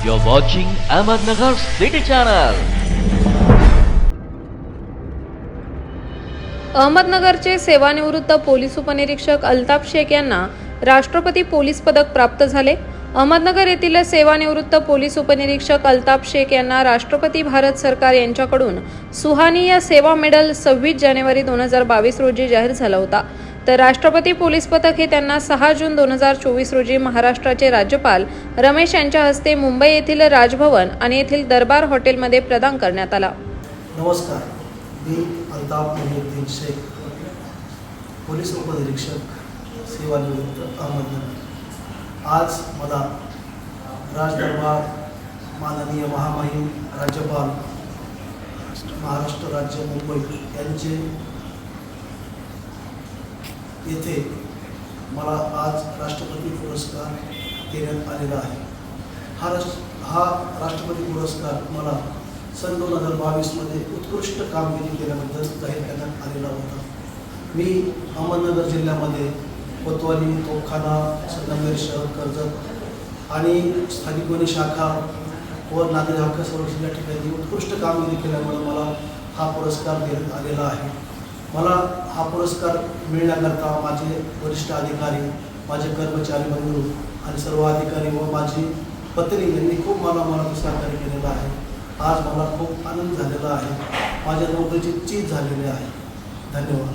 You're watching Ahmednagar City Channel. अहमदनगरचे सेवानिवृत्त police उपनिरीक्षक अल्ताफ शेख यांना राष्ट्रपती पोलीस पदक प्राप्त झाले अहमदनगर येथील सेवानिवृत्त पोलीस उपनिरीक्षक अल्ताफ शेख यांना राष्ट्रपती भारत सरकार यांच्याकडून सुहानी या सेवा मेडल सव्वीस जानेवारी दोन हजार बावीस रोजी जाहीर झाला होता तर राष्ट्रपती पोलीस पथक हे त्यांना सहा जून दोन हजार चोवीस रोजी महाराष्ट्राचे राज्यपाल रमेश यांच्या हस्ते मुंबई येथील राजभवन आणि येथील दरबार हॉटेलमध्ये प्रदान करण्यात आला. नमस्कार मी अल्ताफ मोहिउद्दीन शेख पोलीस उपनिरीक्षक सेवानिवृत्त अहमदनगर आज मला राजदरबार माननीय महामहिम राज्यपाल महाराष्ट्र राज्य मुंबई यांचे येथे मला आज राष्ट्रपती पुरस्कार देण्यात आलेला आहे. हा राष्ट्र हा राष्ट्रपती पुरस्कार मला सन दोन हजार बावीसमध्ये उत्कृष्ट कामगिरी केल्याबद्दल जाहीर करण्यात आलेला होता. मी अहमदनगर जिल्ह्यामध्ये कोतवाली तोफखाना संगमेर शहर कर्जत आणि स्थानिक वनी शाखा व नागरी हक्क संरक्षण या ठिकाणी उत्कृष्ट कामगिरी केल्यामुळे मला हा पुरस्कार देण्यात आलेला आहे. मला हा पुरस्कार मिळण्याकरता माझे वरिष्ठ अधिकारी माझे कर्मचारी बंधू आणि सर्व अधिकारी व माझी पत्नी यांनी खूप मला मला सहकार्य केलेलं आहे. आज मला खूप आनंद झालेला आहे. माझ्या नोकरीची चीज झालेली आहे. धन्यवाद.